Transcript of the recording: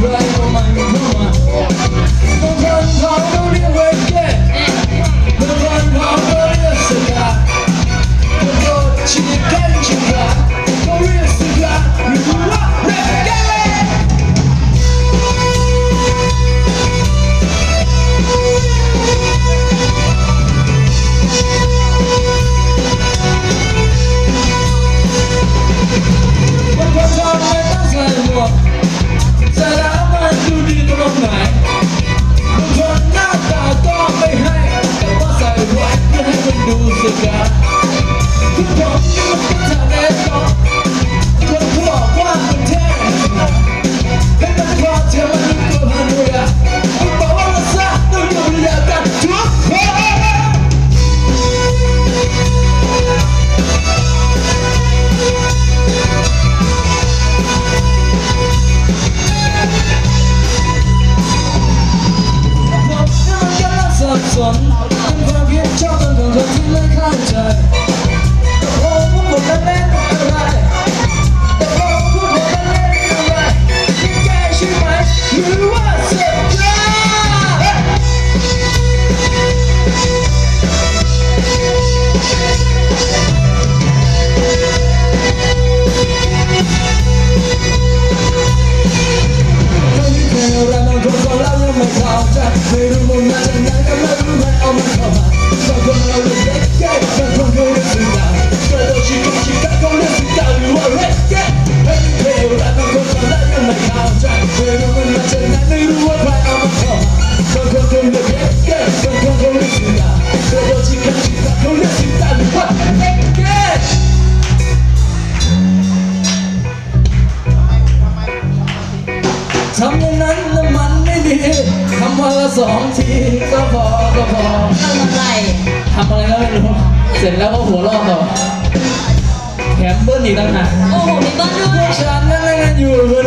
Right. วันละสองทีก็พอก็พอทำอะไรทำอะไรก็ไม่รู้ เสร็จแล้วก็หัวเราะต่อแถมเบิ้ลอีกต่างหากโอ้โหมีเบิ้ลด้วยฉันนั่งเล่นอยู่เพื่อน